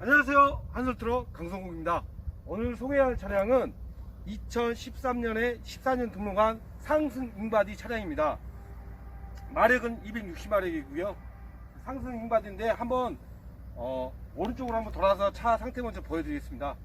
안녕하세요. 한솔트로 강성국입니다. 오늘 소개할 차량은 2013년에 14년 등록한 상승 인바디 차량입니다. 마력은 260마력이고요. 상승 인바디인데 한번 어, 오른쪽으로 한번 돌아서 차 상태 먼저 보여드리겠습니다.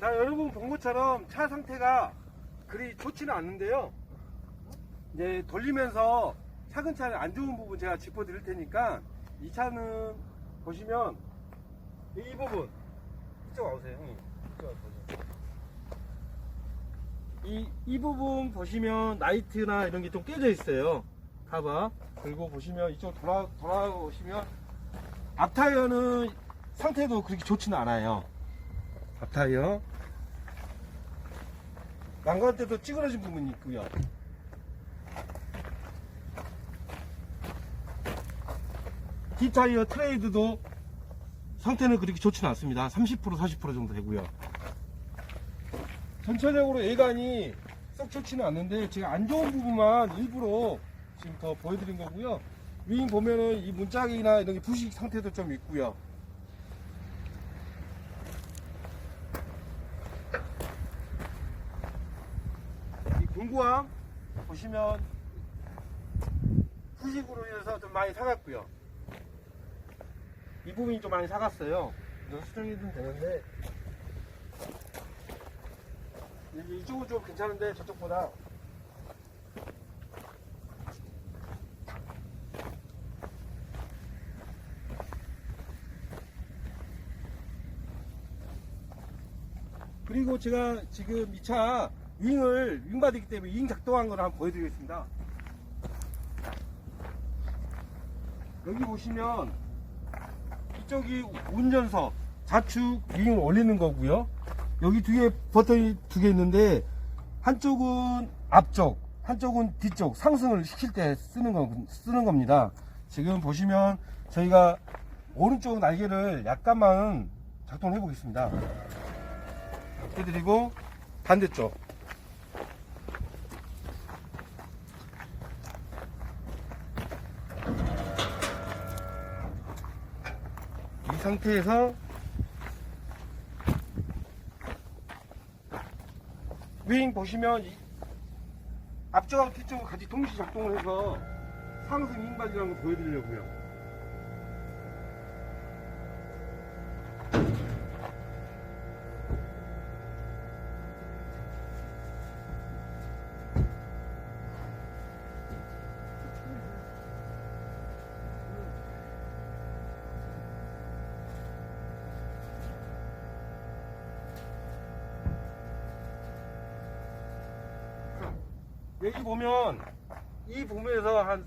자, 여러분 본 것처럼 차 상태가 그리 좋지는 않는데요. 이제 돌리면서 차근차근 안 좋은 부분 제가 짚어 드릴 테니까 이 차는 보시면 이 부분 이쪽 와보세요. 형님. 이쪽 와보세요. 이, 이 부분 보시면 라이트나 이런 게 좀 깨져 있어요. 가봐. 그리고 보시면 이쪽 돌아, 돌아보시면 앞타이어는 상태도 그렇게 좋지는 않아요. 앞타이어. 난간 때도 찌그러진 부분이 있고요. 뒷타이어 트레이드도 상태는 그렇게 좋지는 않습니다. 30% 40% 정도 되고요. 전체적으로 외관이 썩 좋지는 않는데 제가 안 좋은 부분만 일부러 지금 더 보여드린 거고요. 윙 보면은 이 문짝이나 이런 게 부식 상태도 좀 있고요. 이 공구함 보시면 후식으로 인해서 좀 많이 사갔고요. 이 부분이 좀 많이 사갔어요. 수정이 좀 되는데 이- 이쪽은 좀 괜찮은데 저쪽보다 그리고 제가 지금 이차 윙을 윙 받았기 때문에 윙 작동한 걸 한번 보여드리겠습니다. 여기 보시면 이쪽이 운전석 좌측 윙을 올리는 거고요. 여기 두개 버튼이 두 개 있는데 한쪽은 앞쪽, 한쪽은 뒤쪽 상승을 시킬 때 쓰는 거 쓰는 겁니다. 지금 보시면 저희가 오른쪽 날개를 약간만 작동해 보겠습니다. 해드리고 반대쪽 상태에서 윙 보시면 이 앞쪽하고 뒤쪽을 같이 동시 작동을 해서 상승 윙바지라는 거 보여드리려고요. 여기 보면 이 부분에서 한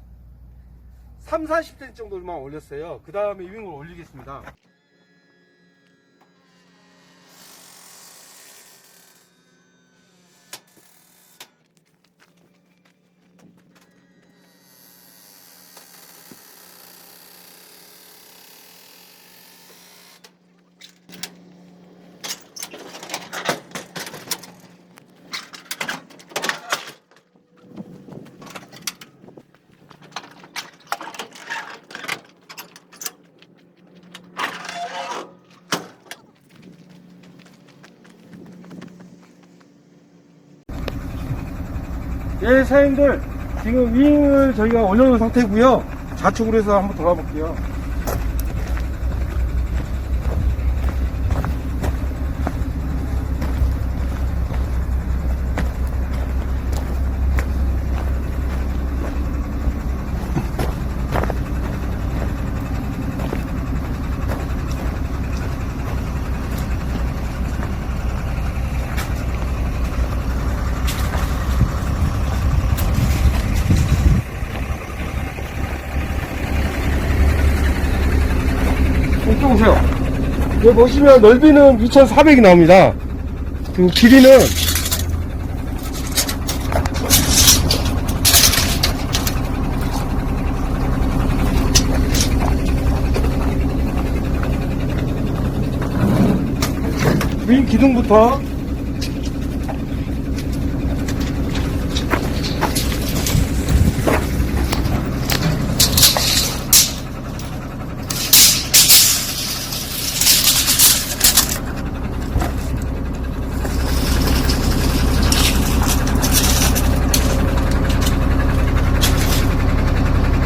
3, 40cm 정도만 올렸어요. 그 다음에 윙을 올리겠습니다. 예, 사장님들 지금 윙을 저희가 올려놓은 상태고요. 좌측으로 해서 한번 돌아볼게요. 여기 보시면 넓이는 2,400이 나옵니다. 그리고 길이는 윙 기둥부터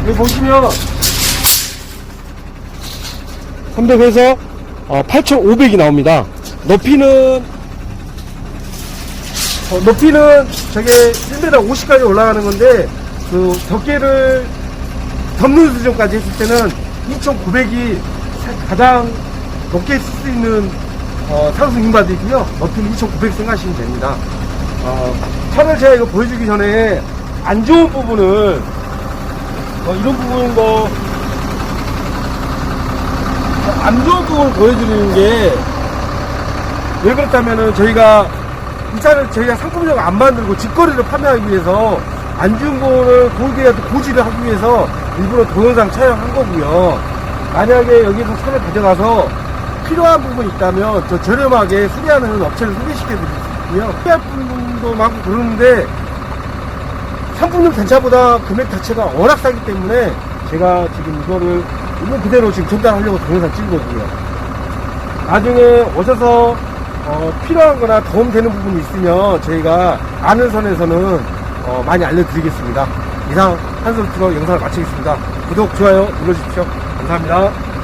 여기 보시면 선백에서 8,500이 나옵니다. 높이는 어, 높이는 저게 1m 50까지 올라가는 건데 그 덮개를 덮는 수준까지 했을 때는 2,900이 가장 높게 쓸 수 있는 어, 상승 인바디고요. 높이는 2,900 생각하시면 됩니다. 어, 차를 제가 이거 보여주기 전에 안 좋은 부분을 어, 이런 부분 뭐, 안 좋은 부분을 보여드리는 게, 왜 그렇다면은 저희가, 이 차를 저희가 상품적으로 안 만들고 직거래를 판매하기 위해서, 안 좋은 부분을 고기한테 고지를 하기 위해서 일부러 동영상 촬영한 거고요. 만약에 여기서 차를 가져가서 필요한 부분이 있다면 저 저렴하게 수리하는 업체를 소개시켜 있고요. 수리할 부분도 많고 그러는데 상품용 단차보다 금액 자체가 워낙 싸기 때문에 제가 지금 이거를 있는 그대로 지금 전달하려고 동영상 찍은 거고요. 나중에 오셔서 어, 필요한 거나 도움 되는 부분이 있으면 저희가 아는 선에서는 어, 많이 알려드리겠습니다. 이상 한솔트로 영상을 마치겠습니다. 구독, 좋아요 눌러주십시오. 감사합니다.